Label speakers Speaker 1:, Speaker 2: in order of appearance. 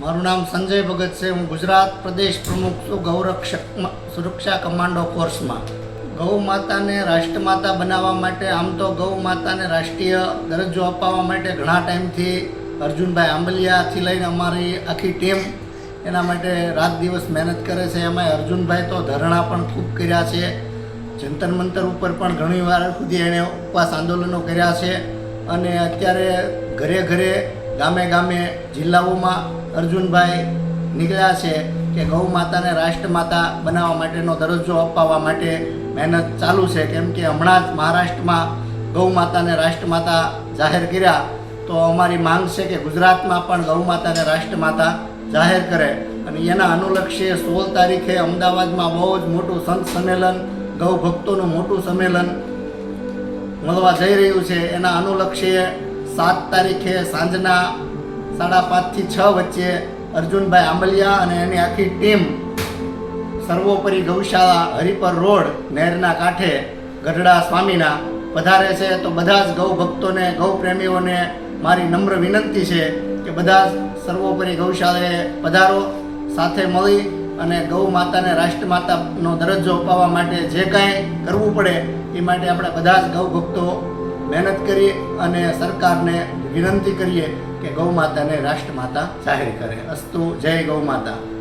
Speaker 1: મારું નામ સંજય ભગત છે. હું ગુજરાત પ્રદેશ પ્રમુખ છું. ગૌરક્ષક સુરક્ષા કમાન્ડો ફોર્સમાં ગૌ માતાને રાષ્ટ્રમાતા બનાવવા માટે, આમ તો ગૌ માતાને રાષ્ટ્રીય દરજ્જો અપાવવા માટે ઘણા ટાઈમથી અર્જુનભાઈ આંબલિયાથી લઈને અમારી આખી ટીમ એના માટે રાત દિવસ મહેનત કરે છે. એમાં અર્જુનભાઈ તો ધરણા પણ ખૂબ કર્યા છે. જંતર મંતર ઉપર પણ ઘણી વાર સુધી એણે ઉપવાસ આંદોલનો કર્યા છે. અને અત્યારે ઘરે ઘરે ગામે ગામે જિલ્લાઓમાં અર્જુનભાઈ નીકળ્યા છે કે ગૌ માતાને રાષ્ટ્રમાતા બનાવવા માટેનો દરજ્જો અપાવવા માટે મહેનત ચાલુ છે. કેમ કે હમણાં જ મહારાષ્ટ્રમાં ગૌ માતાને રાષ્ટ્રમાતા જાહેર કર્યા. તો અમારી માંગ છે કે ગુજરાતમાં પણ ગૌ માતાને રાષ્ટ્રમાતા જાહેર કરે. અને એના અનુલક્ષે સોળ તારીખે અમદાવાદમાં બહુ જ મોટું સંત સંમેલન, ગૌ ભક્તોનું મોટું સંમેલન મળવા જઈ રહ્યું છે. એના અનુલક્ષે સાત તારીખે સાંજના સાડા પાંચથી છ વચ્ચે અર્જુનભાઈ આંબલિયા અને એની આખી ટીમ સર્વોપરી ગૌશાળા હરિપર રોડ નહેરના કાંઠે ગઢડા સ્વામીના પધારે છે. તો બધા જ ગૌ ભક્તોને, ગૌ પ્રેમીઓને મારી નમ્ર વિનંતી છે કે બધા જ સર્વોપરી ગૌશાળાએ પધારો, સાથે મળી અને ગૌ માતાને રાષ્ટ્રમાતાનો દરજ્જો અપાવવા માટે જે કાંઈ કરવું પડે એ માટે આપણે બધા જ ગૌ ભક્તો મહેનત કરીએ અને સરકારને વિનંતી કરીએ કે ગૌ માતાને રાષ્ટ્રમાતા જાહેર કરે. અસ્તુ જય ગૌ માતા